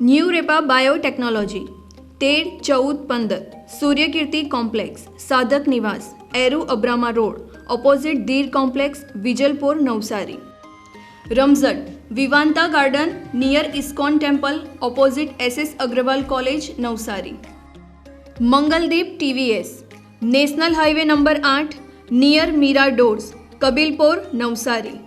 New Repa biotechnology, તેર ચૌદ પંદર, Suryakirti complex, Sadhak Niwas, Eru Abrama road, opposite Dhir complex, Vijalpor, Navsari. Ramzat, Vivanta garden, near ISKCON temple, opposite S S Agrawal college, Navsari. Mangaldeep TVS, national highway number આઠ, near Mira doors, Kabilpor, Navsari.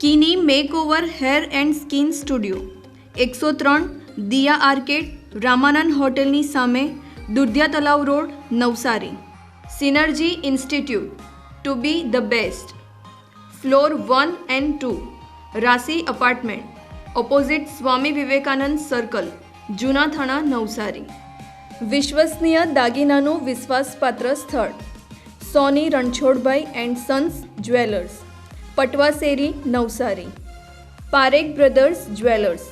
Kini makeover hair and skin studio. એકસો ત્રણ Diya arcade Ramanand હોટેલની સામે Dudhiya Talav road, Navsari. Synergy institute to be the best floor one and two Rasi apartment, opposite Swami Vivekanand circle, Juna Thana, Navsari. વિશ્વસનીય દાગીનાનું વિશ્વાસપાત્ર સ્થળ, Soni Ranchhodbhai and sons jewellers, Patvaseri, Navsari. Parekh brothers jewellers.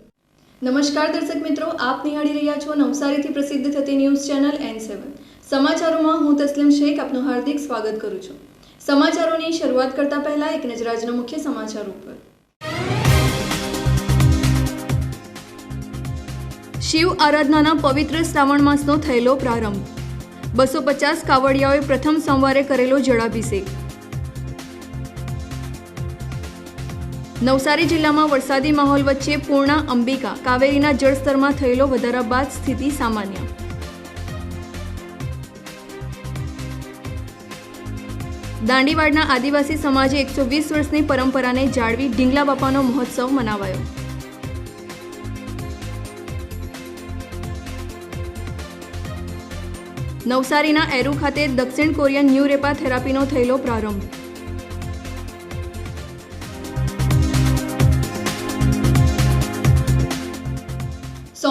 નમસ્કાર દર્શક મિત્રો, આપ નિહાળી રહ્યા છો નવસારીથી પ્રસિદ્ધ થતી ન્યૂઝ ચેનલ એન સેવન સમાચારોમાં હું તસ્લીમ શેખ આપનું હાર્દિક સ્વાગત કરું છું. સમાચારોની શરૂઆત કરતા પહેલા એક નજર આજના મુખ્ય સમાચાર ઉપર. શિવ આરાધનાના પવિત્ર શ્રાવણ માસનો થયેલો પ્રારંભ. બસો પચાસ કાવડિયાઓએ પ્રથમ સોમવારે કરેલો જળાભિષેક. નવસારી જિલ્લામાં વરસાદી માહોલ વચ્ચે પૂર્ણા અંબિકા કાવેરીના જળસ્તરમાં થયેલો વધારા બાદ સ્થિતિ સામાન્ય. દાંડીવાડના આદિવાસી સમાજે એકસો વીસ વર્ષની પરંપરાને જાળવી ઢીંગલા બાપાનો મહોત્સવ મનાવાયો. નવસારીના એરુ ખાતે દક્ષિણ કોરિયન ન્યૂ રેપા થેરાપીનો થયેલો પ્રારંભ.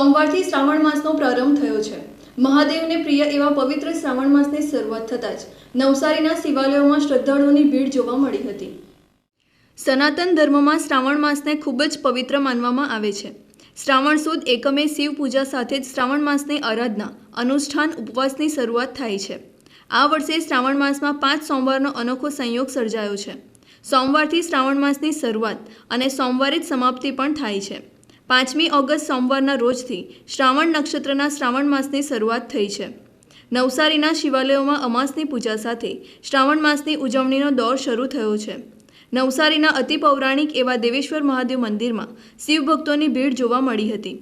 સોમવારથી શ્રાવણ માસનો પ્રારંભ થયો છે. મહાદેવને પ્રિય એવા પવિત્ર શ્રાવણ માસની શરૂઆત થતાં જ નવસારીના શિવાલયોમાં શ્રદ્ધાળુઓની ભીડ જોવા મળી હતી. સનાતન ધર્મમાં શ્રાવણ માસને ખૂબ જ પવિત્ર માનવામાં આવે છે. શ્રાવણ સુદ એકમે શિવ પૂજા સાથે જ શ્રાવણ માસની આરાધના, અનુષ્ઠાન, ઉપવાસની શરૂઆત થાય છે. આ વર્ષે શ્રાવણ માસમાં પાંચ સોમવારનો અનોખો સંયોગ સર્જાયો છે. સોમવારથી શ્રાવણ માસની શરૂઆત અને સોમવારે જ સમાપ્તિ પણ થાય છે. પાંચમી ઓગસ્ટ સોમવારના રોજથી શ્રાવણ નક્ષત્રના શ્રાવણ માસની શરૂઆત થઈ છે. નવસારીના શિવાલયોમાં અમાસની પૂજા સાથે શ્રાવણ માસની ઉજવણીનો દોર શરૂ થયો છે. નવસારીના અતિ પૌરાણિક એવા દેવેશ્વર મહાદેવ મંદિરમાં શિવભક્તોની ભીડ જોવા મળી હતી.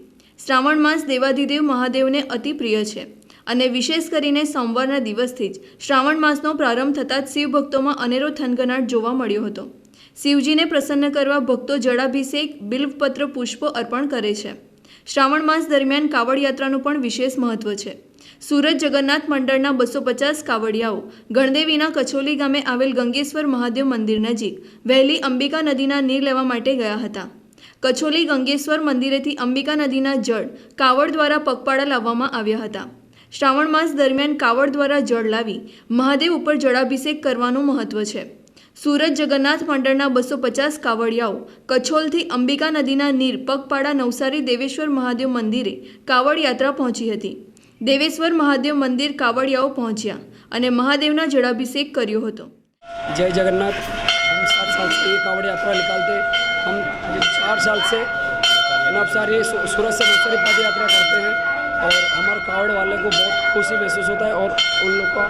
શ્રાવણ માસ દેવાધિદેવ મહાદેવને અતિ પ્રિય છે અને વિશેષ કરીને સોમવારના દિવસથી જ શ્રાવણ માસનો પ્રારંભ થતાં જ શિવભક્તોમાં અનેરો થનગનાટ જોવા મળ્યો હતો. શિવજીને પ્રસન્ન કરવા ભક્તો જળાભિષેક, બિલ્વપત્ર, પુષ્પો અર્પણ કરે છે. શ્રાવણ માસ દરમિયાન કાવડ યાત્રાનું પણ વિશેષ મહત્વ છે. સુરત જગન્નાથ મંડળના બસો પચાસ કાવડિયાઓ, ગણદેવીના કચોલી ગામે આવેલ ગંગેશ્વર મહાદેવ મંદિર નજીક વહેલી અંબિકા નદીના નીર લેવા માટે ગયા હતા. કચોલી ગંગેશ્વર મંદિરેથી અંબિકા નદીના જળ કાવડ દ્વારા પગપાળા લાવવામાં આવ્યા હતા. શ્રાવણ માસ દરમિયાન કાવડ દ્વારા જળ લાવી મહાદેવ ઉપર જળાભિષેક કરવાનું મહત્વ છે. સુરત જગન્નાથ મંડળના બસો પચાસ કાવડિયાઓ કચ્છોલથી અંબિકા નદીના નીર પગપાળા નવસારી દેવેશ્વર મહાદેવ મંદિરે કાવડ યાત્રા પહોંચી હતી દેવેશ્વર મહાદેવ મંદિર કાવડિયાઓ પહોંચ્યા અને મહાદેવના જળાભિષેક કર્યો હતો जय जगन्नाथ हम सात साल से ये कांवड़ यात्रा निकालते हम ये चार साल से नवसारी सु- सूरत से नवसारी पद यात्रा करते हैं और हमारे कांवड़ वाले को बहुत खुशी महसूस होता है और उन लोग का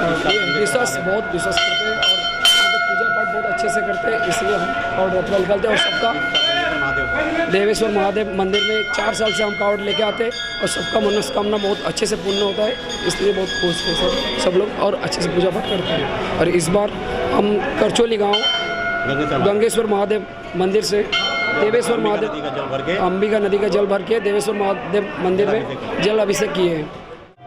अ, ये विश्वास बहुत विश्वास करते हैं और यहाँ पे पूजा पाठ बहुत अच्छे से करते हैं इसलिए हम कांवड़ यात्रा निकालते हैं और सबका देवेश्वर महादेव मंदिर में चार साल से हम कांवड़ लेके आते हैं और सबका मनस्कामना बहुत अच्छे से पूर्ण होता है इसलिए बहुत खुश है सब सब लोग और अच्छे से पूजा पाठ करते हैं और इस बार हम करचोली गांव गंगेश्वर महादेव मंदिर से देवेश्वर महादेव का जल भर के अंबिका नदी का जल भर के देवेश्वर महादेव मंदिर में जल अभिषेक किए हैं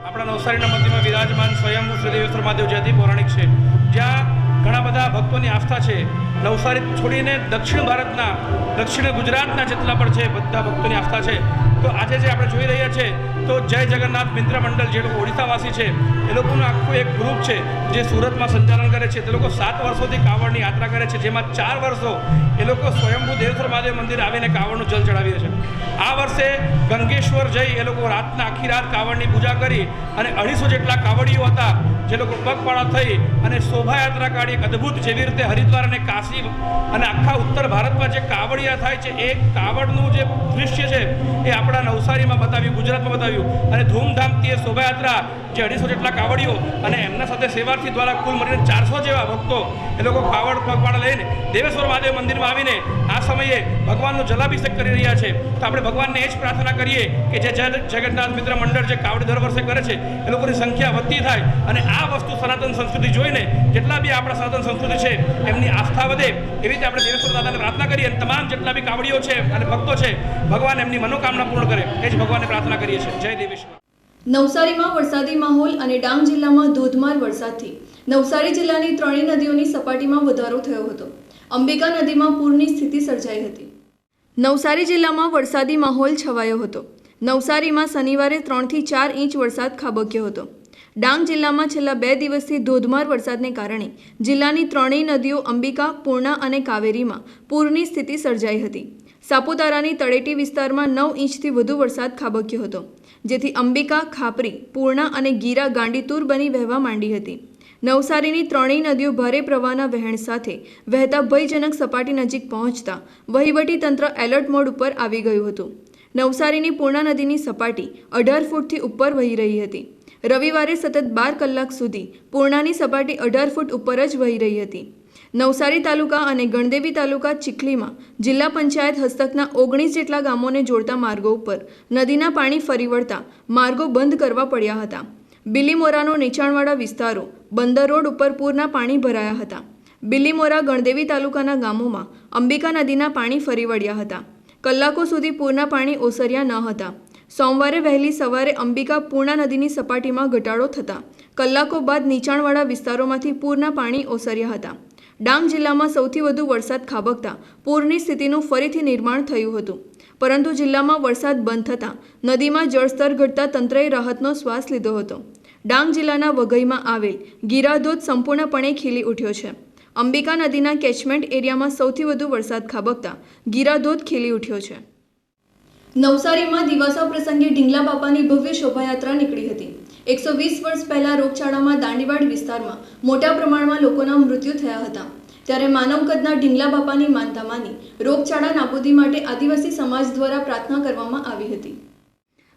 આપણા નવસારીના મંદિરમાં વિરાજમાન સ્વયંભૂ શ્રી દેવેશ્વર મહાદેવ જે અતિ પૌરાણિક છે જ્યાં ઘણા બધા ભક્તોની આસ્થા છે. નવસારી છોડીને દક્ષિણ ભારતના, દક્ષિણ ગુજરાતના જેટલા પણ છે બધા ભક્તોની આસ્થા છે. તો આજે જે આપણે જોઈ રહ્યા છે, તો જય જગન્નાથ મિત્ર મંડળ જે લોકો ઓડિશાવાસી છે, એ લોકોનું આખું એક ગ્રુપ છે જે સુરતમાં સંચાલન કરે છે. તે લોકો સાત વર્ષોથી કાવડની યાત્રા કરે છે, જેમાં ચાર વર્ષો એ લોકો સ્વયંભૂ દેવસર મહાદેવ મંદિર આવીને કાવડનું જલ ચડાવીએ છે. આ વર્ષે ગંગેશ્વર જઈ એ લોકો રાતના આખી રાત કાવડની પૂજા કરી અને અઢીસો જેટલા કાવડીઓ હતા જે લોકો પગપાળા થઈ અને શોભાયાત્રા કાઢી એક અદ્ભુત જેવી રીતે હરિદ્વાર અને કાશી અને આખા ઉત્તર ભારતમાં જે કાવડિયા થાય છે, એ કાવડનું જે દૃશ્ય છે, એ આપણા નવસારીમાં બતાવ્યું, ગુજરાતમાં બતાવ્યું. અને ધૂમધામથી એ શોભાયાત્રા જે અઢીસો જેટલા કાવડીઓ અને એમના સાથે સેવાર્થી દ્વારા કુલ મળીને ચારસો જેવા ભક્તો એ લોકો કાવડ પગપાળા લઈને દેવેશ્વર મહાદેવ મંદિરમાં આવીને આ સમયે ભગવાનનો જલાભિષેક કરી રહ્યા છે. તો આપણે ભગવાનને એ જ પ્રાર્થના કરીએ કે જે જગ- જગન્નાથ મિત્ર મંડળ જે કાવડ દર વર્ષે કરે છે, એ લોકોની સંખ્યા વધતી થાય અને આ વસ્તુ સનાતન સંસ્કૃતિ જોઈને જેટલા બી આપણા સનાતન સંસ્કૃતિ છે, એમની આસ્થા વધે એવી રીતે આપણે દેવેશ્વર દાદાને પ્રાર્થના કરીએ અને તમામ જેટલા બી કાવડીઓ છે અને ભક્તો છે, ભગવાન એમની મનોકામના પૂર્ણ કરે એ જ ભગવાનને પ્રાર્થના કરીએ છીએ. જય દેવેશ્વર નવસારીમાં વરસાદી માહોલ અને ડાંગ જિલ્લામાં ધોધમાર વરસાદથી. નવસારી જિલ્લાની ત્રણેય નદીઓની સપાટીમાં વધારો થયો હતો. અંબિકા નદીમાં પૂરની સ્થિતિ સર્જાઈ હતી. નવસારી જિલ્લામાં વરસાદી માહોલ છવાયો હતો. નવસારીમાં શનિવારે ત્રણથી ચાર ઇંચ વરસાદ ખાબક્યો હતો. ડાંગ જિલ્લામાં છેલ્લા બે દિવસથી ધોધમાર વરસાદને કારણે જિલ્લાની ત્રણેય નદીઓ અંબિકા, પૂર્ણા અને કાવેરીમાં પૂરની સ્થિતિ સર્જાઈ હતી. સાપુતારાની તળેટી વિસ્તારમાં નવ ઇંચથી વધુ વરસાદ ખાબક્યો હતો, જેથી અંબિકા, ખાપરી, પૂર્ણા અને ગીરા ગાંડીતુર બની વહેવા માંડી હતી. નવસારીની ત્રણેય નદીઓ ભારે પ્રવાહના વહેણ સાથે વહેતા ભયજનક સપાટી નજીક પહોંચતા વહીવટી તંત્ર એલર્ટ મોડ ઉપર આવી ગયું હતું. નવસારીની પૂર્ણા નદીની સપાટી અઢાર ફૂટથી ઉપર વહી રહી હતી. રવિવારે સતત બાર કલાક સુધી પૂર્ણાની સપાટી અઢાર ફૂટ ઉપર જ વહી રહી હતી. નવસારી તાલુકા અને ગણદેવી તાલુકા ચીખલીમાં જિલ્લા પંચાયત હસ્તકના ઓગણીસ જેટલા ગામોને જોડતા માર્ગો ઉપર નદીના પાણી ફરી વળતા માર્ગો બંધ કરવા પડ્યા હતા. બિલીમોરાનો નીચાણવાળા વિસ્તારો બંદર રોડ ઉપર પૂરના પાણી ભરાયા હતા. બિલીમોરા ગણદેવી તાલુકાના ગામોમાં અંબિકા નદીના પાણી ફરી વળ્યા હતા. કલાકો સુધી પૂરના પાણી ઓસર્યા ન હતા. સોમવારે વહેલી સવારે અંબિકા પૂર્ણા નદીની સપાટીમાં ઘટાડો થતાં કલાકો બાદ નીચાણવાળા વિસ્તારોમાંથી પૂરના પાણી ઓસર્યા હતા. ડાંગ જિલ્લામાં સૌથી વધુ વરસાદ ખાબકતા પૂરની સ્થિતિનું ફરીથી નિર્માણ થયું હતું. પરંતુ જિલ્લામાં વરસાદ બંધ થતાં નદીમાં જળસ્તર ઘટતા તંત્રએ રાહતનો શ્વાસ લીધો હતો. ડાંગ જિલ્લાના વઘઈમાં આવેલ ગીરાધોધ સંપૂર્ણપણે ખીલી ઉઠ્યો છે. અંબિકા નદીના કેચમેન્ટ એરિયામાં સૌથી વધુ વરસાદ ખાબકતા ગીરાધોધ ખીલી ઉઠ્યો છે. નવસારીમાં દિવાસા પ્રસંગે ઢીંગલા બાપાની ભવ્ય શોભાયાત્રા નીકળી હતી. એકસો વીસ વર્ષ પહેલા રોગચાળામાં દાંડીવાડ વિસ્તારમાં મોટા પ્રમાણમાં લોકોના મૃત્યુ થયા હતા. ત્યારે માનવ કદના ઢીંગલા બાપાની માનતા માની રોગચાળા નાબૂદી માટે આદિવાસી સમાજ દ્વારા પ્રાર્થના કરવામાં આવી હતી.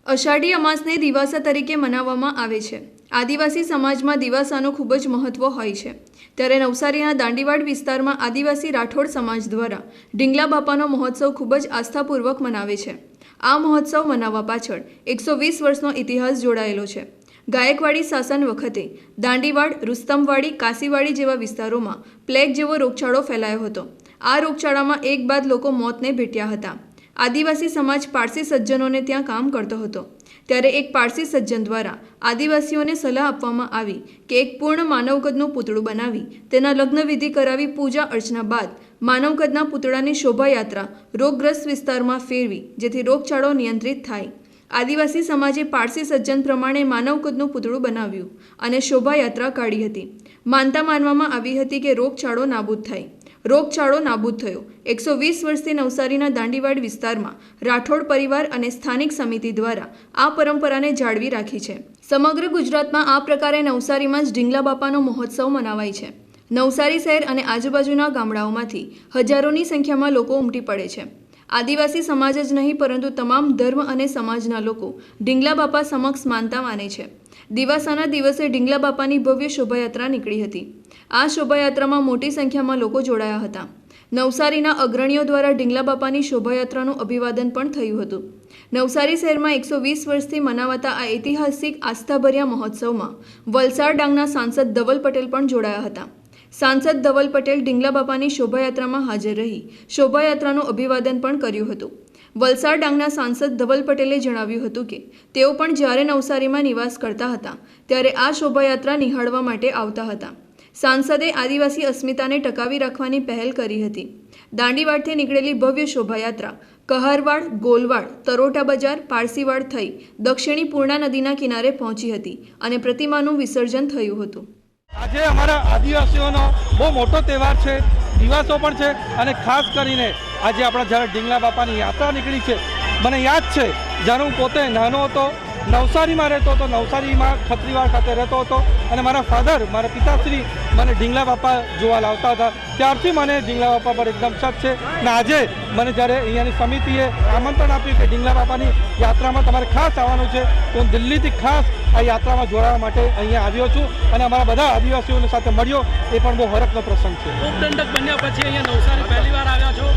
અષાઢી અમાસને દિવાસા તરીકે મનાવવામાં આવે છે. આદિવાસી સમાજમાં દિવાસાનું ખૂબ જ મહત્ત્વ હોય છે. ત્યારે નવસારીના દાંડીવાડ વિસ્તારમાં આદિવાસી રાઠોડ સમાજ દ્વારા ઢીંગલા બાપાનો મહોત્સવ ખૂબ જ આસ્થાપૂર્વક મનાવે છે. આ મહોત્સવ મનાવવા પાછળ એકસો વીસ વર્ષનો ઇતિહાસ જોડાયેલો છે. ગાયકવાડી શાસન વખતે દાંડીવાડ, રુસ્તમવાડી, કાશીવાડી જેવા વિસ્તારોમાં પ્લેગ જેવો રોગચાળો ફેલાયો હતો. આ રોગચાળામાં એક બાદ લોકો મોતને ભેટ્યા હતા. આદિવાસી સમાજ પારસી સજ્જનોને ત્યાં કામ કરતો હતો. ત્યારે એક પારસી સજ્જન દ્વારા આદિવાસીઓને સલાહ આપવામાં આવી કે એક પૂર્ણ માનવકદનું પૂતળું બનાવી, તેના લગ્નવિધિ કરાવી પૂજા અર્ચના બાદ માનવકદના પૂતળાની શોભાયાત્રા રોગગ્રસ્ત વિસ્તારમાં ફેરવી, જેથી રોગચાળો નિયંત્રિત થાય. આદિવાસી સમાજે પારસી સજ્જન પ્રમાણે માનવકદનું પૂતળું બનાવ્યું અને શોભાયાત્રા કાઢી હતી. માનતા માનવામાં આવી હતી કે રોગચાળો નાબૂદ થાય. રોગચાળો નાબૂદ થયો. એકસો વીસ વર્ષથી નવસારીના દાંડીવાડ વિસ્તારમાં રાઠોડ પરિવાર અને સ્થાનિક સમિતિ દ્વારા આ પરંપરાને જાળવી રાખી છે. સમગ્ર ગુજરાતમાં આ પ્રકારે નવસારીમાં જ ઢીંગલા બાપાનો મહોત્સવ મનાવાય છે. નવસારી શહેર અને આજુબાજુના ગામડાઓમાંથી હજારોની સંખ્યામાં લોકો ઉમટી પડે છે. આદિવાસી સમાજ જ નહીં, પરંતુ તમામ ધર્મ અને સમાજના લોકો ઢીંગલા બાપા સમક્ષ માનતા માને છે. દિવાસાના દિવસે ઢીંગલા બાપાની ભવ્ય શોભાયાત્રા નીકળી હતી. આ શોભાયાત્રામાં મોટી સંખ્યામાં લોકો જોડાયા હતા. નવસારીના અગ્રણીઓ દ્વારા ઢીંગલા બાપાની શોભાયાત્રાનું અભિવાદન પણ થયું હતું. નવસારી શહેરમાં એકસો વીસ વર્ષથી મનાવાતા આ ઐતિહાસિક, આસ્થાભર્યા મહોત્સવમાં વલસાડ ડાંગના સાંસદ ધવલ પટેલ પણ જોડાયા હતા. સાંસદ ધવલ પટેલ ઢીંગલા બાપાની શોભાયાત્રામાં હાજર રહી શોભાયાત્રાનું અભિવાદન પણ કર્યું હતું. વલસાડ ડાંગના સાંસદ ધવલ પટેલે જણાવ્યું હતું કે, તેઓ પણ જ્યારે નવસારીમાં નિવાસ કરતા હતા, ત્યારે આ શોભાયાત્રા નિહાળવા માટે આવતા હતા. સાંસદે આદિવાસી અસ્મિતાને ટકાવી રાખવાની પહેલ કરી હતી. દાંડીવાડથી નીકળેલી ભવ્ય શોભાયાત્રા, કહારવાડ, ગોલવાડ, તરોટા બજાર, પારસીવાડ થઈ દક્ષિણી પૂર્ણા નદીના કિનારે પહોંચી હતી અને પ્રતિમાનું વિસર્જન થયું હતું. આજે અમારા આદિવાસીઓનો બહુ મોટો તહેવાર છે. દિવસો પણ છે અને ખાસ કરીને આજે આપણા જ્યારે ઢીંગલા બાપાની યાત્રા નીકળી છે, મને યાદ છે જ્યારે હું પોતે નાનો હતો નવસારીમાં રહેતો હતો નવસારીમાં ખત્રીવાડ ખાતે રહેતો હતો અને મારા ફાધર મારા પિતાશ્રી મને ઢીંગલા બાપા જોવા લાવતા હતા. ત્યારથી મને ઢીંગલા બાપા પર એકદમ શક છે અને આજે મને જ્યારે અહીંયાની સમિતિએ આમંત્રણ આપ્યું કે ઢીંગલા બાપાની યાત્રામાં તમારે ખાસ આવવાનું છે તો હું દિલ્હીથી ખાસ આ યાત્રામાં જોડાવા માટે અહીંયા આવ્યો છું અને અમારા બધા આદિવાસીઓની સાથે મળ્યો એ પણ બહુ હરકનો પ્રસંગ છે. ઉપદંડક બન્યા પછી અહીંયા નવસારી પહેલી વાર આવ્યા છો.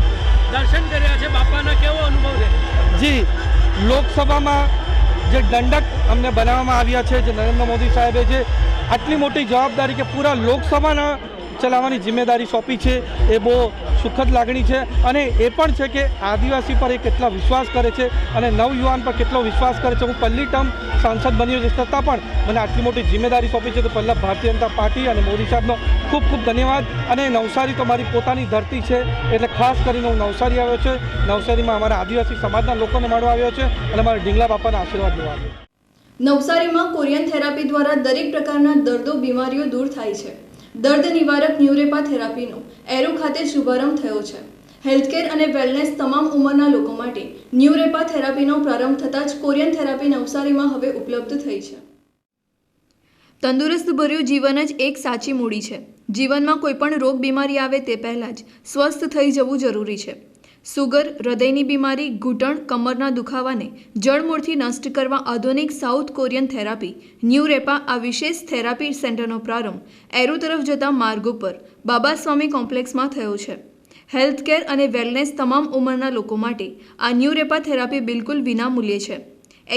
દર્શન કર્યા છે બાપાના કેવો અનુભવ છે? જી લોકસભામાં જે દંડક અમને બનાવવામાં આવ્યા છે, જે નરેન્દ્ર મોદી સાહેબે જે આટલી મોટી જવાબદારી કે પૂરા લોકસભાના ચલાવવાની જિમ્મેદારી સોંપી છે, એ બહુ સુખદ લાગણી છે અને એ પણ છે કે આદિવાસી પર એ કેટલા વિશ્વાસ કરે છે અને નવયુવાન પર કેટલો વિશ્વાસ કરે છે. હું પહેલી ટર્મ સાંસદ બન્યો છે, છતાં પણ મને આટલી મોટી જિમ્મેદારી સોંપી છે તો પહેલાં ભારતીય જનતા પાર્ટી અને મોદી સાહેબનો ખૂબ ખૂબ ધન્યવાદ. અને નવસારી તો મારી પોતાની ધરતી છે, એટલે ખાસ કરીને હું નવસારી આવ્યો છે. નવસારીમાં અમારા આદિવાસી સમાજના લોકોને મળવા આવ્યો છે અને મારા ઢીંગલા બાપાના આશીર્વાદ લેવા આવ્યો નવસારીમાં કોરિયન થેરાપી દ્વારા દરેક પ્રકારના દર્દો, બીમારીઓ દૂર થાય છે. દર્દ નિવારક ન્યુરેપા થેરાપીનો એરો ખાતે શુભારંભ થયો છે. હેલ્થકેર અને વેલનેસ તમામ ઉંમરના લોકો માટે ન્યુરેપા થેરાપીનો પ્રારંભ થતાં જ કોરિયન થેરાપી નવસારીમાં હવે ઉપલબ્ધ થઈ છે. તંદુરસ્ત ભર્યું જીવન જ એક સાચી મૂડી છે. જીવનમાં કોઈપણ રોગ બીમારી આવે તે પહેલાં જ સ્વસ્થ થઈ જવું જરૂરી છે. સુગર, હૃદયની બીમારી, ઘૂંટણ, કમરના દુખાવાને જળમૂળથી નષ્ટ કરવા આધુનિક south Korean therapy, Nurepa, આ વિશેષ થેરાપી સેન્ટરનો પ્રારંભ એરો તરફ જતા માર્ગ ઉપર બાબા સ્વામી કોમ્પ્લેક્સમાં થયો છે. હેલ્થકેર અને વેલનેસ તમામ ઉંમરના લોકો માટે આ ન્યૂ રેપા થેરાપી બિલકુલ વિનામૂલ્યે છે.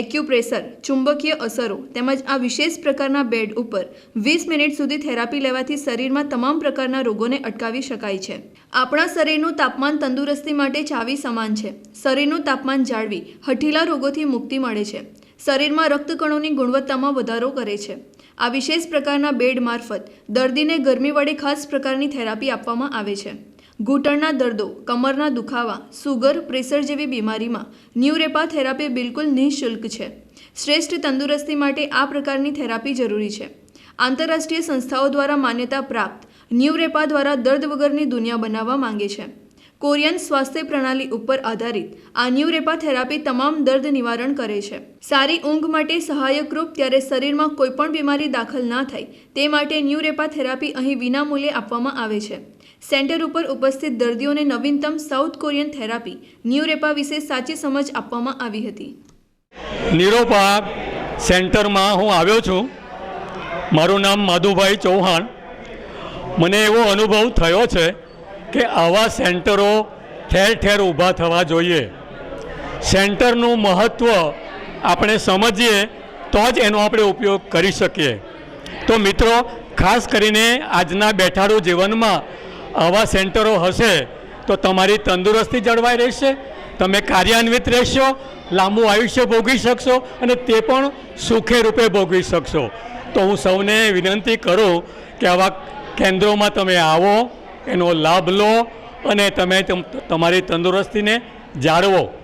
એક્યુપ્રેશર ચુંબકીય અસરો તેમજ આ વિશેષ પ્રકારના બેડ ઉપર વીસ મિનિટ સુધી થેરાપી લેવાથી શરીરમાં તમામ પ્રકારના રોગોને અટકાવી શકાય છે. આપણા શરીરનું તાપમાન તંદુરસ્તી માટે ચાવી સમાન છે. શરીરનું તાપમાન જાળવી હઠીલા રોગોથી મુક્તિ મળે છે. શરીરમાં રક્તકણોની ગુણવત્તામાં વધારો કરે છે. આ વિશેષ પ્રકારના બેડ મારફત દર્દીને ગરમી વડે ખાસ પ્રકારની થેરાપી આપવામાં આવે છે. ઘૂંટણના દર્દો, કમરના દુખાવા, સુગર, પ્રેશર જેવી બીમારીમાં ન્યુરેપા થેરાપી બિલકુલ નિઃશુલ્ક છે. શ્રેષ્ઠ તંદુરસ્તી માટે આ પ્રકારની થેરાપી જરૂરી છે. આંતરરાષ્ટ્રીય સંસ્થાઓ દ્વારા માન્યતા પ્રાપ્ત ન્યુરેપા દ્વારા દર્દ વગરની દુનિયા બનાવવા માંગે છે. કોરિયન સ્વાસ્થ્ય પ્રણાલી ઉપર આધારિત આ ન્યુરેપા થેરાપી તમામ દર્દ નિવારણ કરે છે. સારી ઊંઘ માટે સહાયકરૂપ ત્યારે શરીરમાં કોઈપણ બીમારી દાખલ ના થાય તે માટે ન્યુરેપા થેરાપી અહીં વિનામૂલ્યે આપવામાં આવે છે. સેન્ટર ઉપર ઉપસ્થિત દર્દીઓને નવીનતમ સાઉથ કોરિયન થેરાપી ન્યુરેપા વિશે સાચી સમજ આપવામાં આવી હતી. નિરોપા સેન્ટરમાં હું આવ્યો છું. મારું નામ માધુભાઈ ચૌહાણ. મને એવો અનુભવ થયો છે કે આવા સેન્ટરો ઠેર ઠેર ઊભા થવા જોઈએ. સેન્ટરનું મહત્ત્વ આપણે સમજીએ તો જ એનો આપણે ઉપયોગ કરી શકીએ. તો મિત્રો, ખાસ કરીને આજના બેઠાડું જીવનમાં આવા સેન્ટરો હશે તો તમારી તંદુરસ્તી જળવાઈ રહેશે, તમે કાર્યાન્વિત રહેશો, લાંબુ આયુષ્ય ભોગવી શકશો અને તે પણ સુખે રૂપે ભોગવી શકશો. તો હું સૌને વિનંતી કરું કે આવા કેન્દ્રોમાં તમે આવો, એનો લાભ લો અને તમે તમ- તમારી તંદુરસ્તીને જાળવો.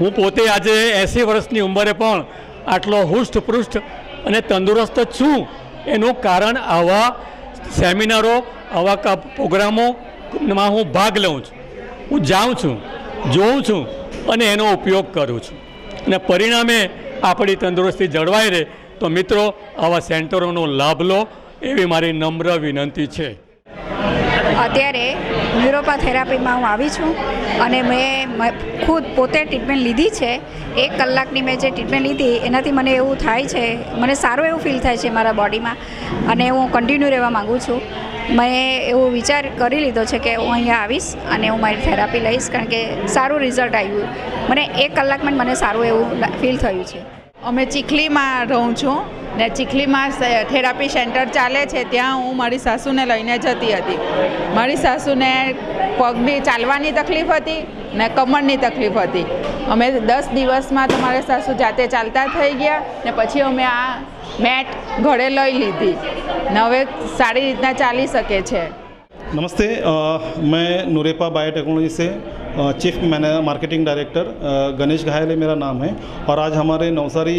હું પોતે આજે એંસી વર્ષની ઉંમરે પણ આટલો હુષ્ઠપૃષ્ઠ અને તંદુરસ્ત છું. એનું કારણ આવા સેમિનારો આવા પ્રોગ્રામોમાં હું ભાગ લઉં છું. હું જાઉં છું, જોઉં છું અને એનો ઉપયોગ કરું છું. અને પરિણામે આપણી તંદુરસ્તી જળવાઈ રહે. તો મિત્રો, આવા સેન્ટરોનો લાભ લો. એવી મારી નમ્ર વિનંતી છે. અત્યારે ન્યુરોપા થેરાપીમાં હું આવી છું અને મેં ખુદ પોતે ટ્રીટમેન્ટ લીધી છે. એક કલાકની મેં જે ટ્રીટમેન્ટ લીધી, એનાથી મને એવું થાય છે, મને સારું એવું ફીલ થાય છે મારા બોડીમાં અને હું કન્ટિન્યુ રહેવા માગું છું. મેં એવો વિચાર કરી લીધો છે કે હું અહીંયા આવીશ અને હું મારી થેરાપી લઈશ કારણ કે સારું રિઝલ્ટ આવ્યું. મને એક કલાકમાં મને સારું એવું ફીલ થયું છે. અમે ચીખલીમાં રહું છું. ને ચીખલીમાં થેરાપી સેન્ટર ચાલે છે, ત્યાં હું મારી સાસુને લઈને જતી હતી. મારી સાસુને પગની ચાલવાની તકલીફ હતી ને કમરની તકલીફ હતી. અમે દસ દિવસમાં તમારે સાસુ જાતે ચાલતા થઈ ગયા ને પછી અમે આ મેટ ઘરે લઈ લીધી ને હવે સારી રીતના ચાલી શકે છે. નમસ્તે મેં નુરેપા બાયોટેકનોલોજી સે चीफ मैने मार्केटिंग डायरेक्टर गणेश घायल मेरा नाम है। और आज हमारे नवसारी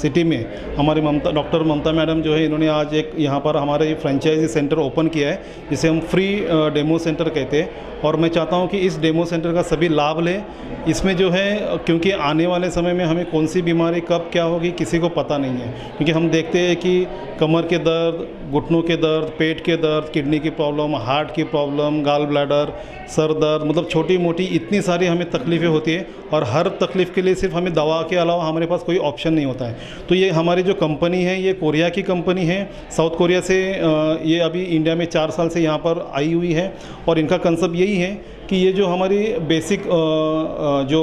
सिटी में हमारी ममता डॉक्टर ममता मैडम जो है, इन्होंने आज एक यहाँ पर हमारे फ्रेंचाइजी सेंटर ओपन किया है, जिसे हम फ्री डेमो सेंटर कहते हैं। और मैं चाहता हूँ कि इस डेमो सेंटर का सभी लाभ लें। इसमें जो है, क्योंकि आने वाले समय में हमें कौन सी बीमारी कब क्या होगी, किसी को पता नहीं है। क्योंकि हम देखते हैं कि कमर के दर्द, घुटनों के दर्द, पेट के दर्द किडनी की प्रॉब्लम हार्ट की प्रॉब्लम गाल ब्लैडर सर दर्द मतलब छोटी मोटी इतनी सारी हमें तकलीफ़ें होती है और हर तकलीफ़ के लिए सिर्फ़ हमें दवा के अलावा हमारे पास कोई ऑप्शन नहीं होता है। तो ये हमारी जो कंपनी है, ये कोरिया की कंपनी है। साउथ कोरिया से ये अभी इंडिया में चार साल से यहाँ पर आई हुई है और इनका कंसेप्ट यही है कि ये जो हमारी बेसिक जो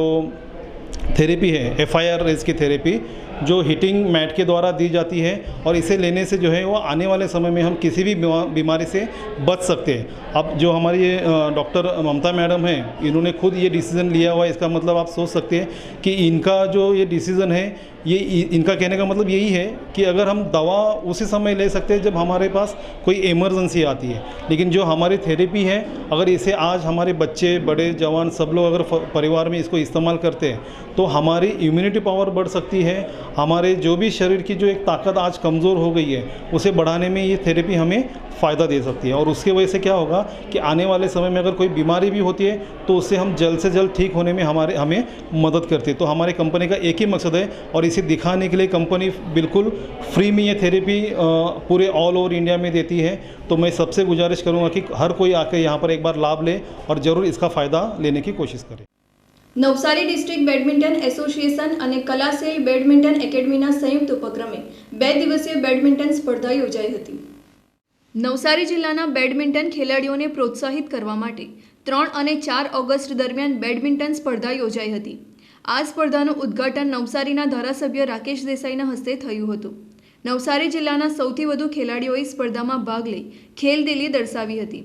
थेरेपी है एफ़ आई आर की थेरेपी जो हीटिंग मैट के द्वारा दी जाती है और इसे लेने से जो है वो आने वाले समय में हम किसी भी बीमारी से बच सकते हैं। अब जो हमारी ये डॉक्टर ममता मैडम हैं, इन्होंने खुद ये डिसीज़न लिया हुआ है। इसका मतलब आप सोच सकते हैं कि इनका जो ये डिसीज़न है ये इनका कहने का मतलब यही है कि अगर हम दवा उसी समय ले सकते हैं जब हमारे पास कोई इमरजेंसी आती है। लेकिन जो हमारी थेरेपी है, अगर इसे आज हमारे बच्चे, बड़े, जवान सब लोग अगर परिवार में इसको इस्तेमाल करते हैं तो हमारी इम्यूनिटी पावर बढ़ सकती है। हमारे जो भी शरीर की जो एक ताकत आज कमज़ोर हो गई है, उसे बढ़ाने में ये थेरेपी हमें फ़ायदा दे सकती है और उसके वजह से क्या होगा कि आने वाले समय में अगर कोई बीमारी भी होती है तो उससे हम जल्द से जल्द ठीक होने में हमारे हमें मदद करती है तो हमारी कंपनी का एक ही मकसद है और इसे दिखाने के लिए कंपनी बिल्कुल फ्री में ये थेरेपी अ, पूरे ऑल ओवर इंडिया में देती है तो मैं सबसे गुजारिश करूँगा कि हर कोई आकर यहाँ पर एक बार लाभ ले और ज़रूर इसका फ़ायदा लेने की कोशिश करे નવસારી ડિસ્ટ્રિક્ટ બેડમિન્ટન એસોસિએશન અને કલાસેલ બેડમિન્ટન એકેડમીના સંયુક્ત ઉપક્રમે બે દિવસીય બેડમિન્ટન સ્પર્ધા યોજાઈ હતી નવસારી જિલ્લાના બેડમિન્ટન ખેલાડીઓને પ્રોત્સાહિત કરવા માટે ત્રણ અને ચાર ઓગસ્ટ દરમિયાન બેડમિન્ટન સ્પર્ધા યોજાઈ હતી. આ સ્પર્ધાનું ઉદ્ઘાટન નવસારીના ધારાસભ્ય રાકેશ દેસાઈના હસ્તે થયું હતું. નવસારી જિલ્લાના સૌથી વધુ ખેલાડીઓએ સ્પર્ધામાં ભાગ લઈ ખેલદિલી દર્શાવી હતી.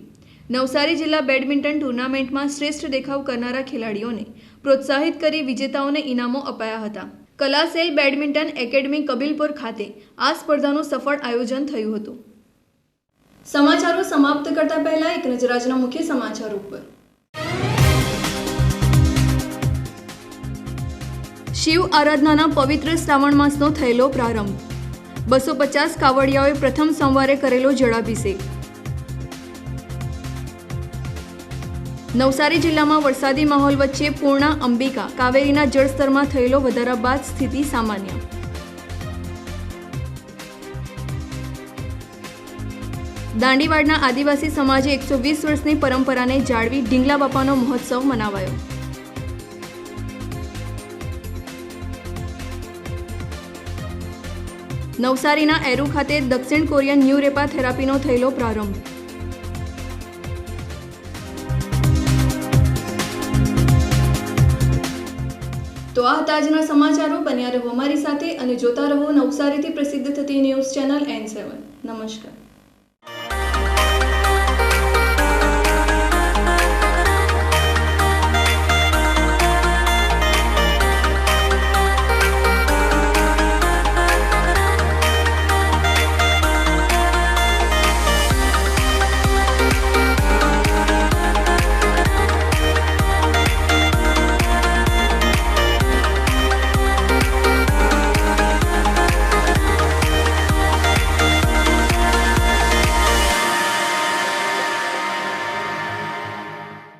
નવસારી જિલ્લા બેડમિન્ટન ટુર્નામેન્ટમાં શ્રેષ્ઠ દેખાવ કરનારા ખેલાડીઓને પ્રોત્સાહિત કરી વિજેતાઓને ઇનામો અપાયા હતા. કલાસેલ બેડમિન્ટન એકેડમી કબીલપુર ખાતે આ સ્પર્ધાનું સફળ આયોજન થયું હતું. સમાચારો સમાપ્ત કરતા પહેલા એક નજર આજના મુખ્ય સમાચાર ઉપર. શિવ આરાધનાના પવિત્ર શ્રાવણ માસનો થયેલો પ્રારંભ. બસો પચાસ કાવડિયાઓએ પ્રથમ સોમવારે કરેલો જળાભિષેક. નવસારી જિલ્લામાં વરસાદી માહોલ વચ્ચે પૂર્ણા અંબિકા કાવેરીના જળસ્તરમાં થયેલો વધારા બાદ સ્થિતિ સામાન્ય. દાંડીવાડના આદિવાસી સમાજે એકસો વીસ વર્ષની પરંપરાને જાળવી ઢીંગલા બાપાનો મહોત્સવ મનાવાયો. નવસારીના એરુ ખાતે દક્ષિણ કોરિયન ન્યૂ રેપા થેરાપીનો થયેલો પ્રારંભ. તો આ હતા આજના સમાચારો. બન્યા રહો અમારી સાથે અને જોતા રહો નવસારીથી પ્રસિદ્ધ થતી ન્યૂઝ ચેનલ એન સેવન. નમસ્કાર.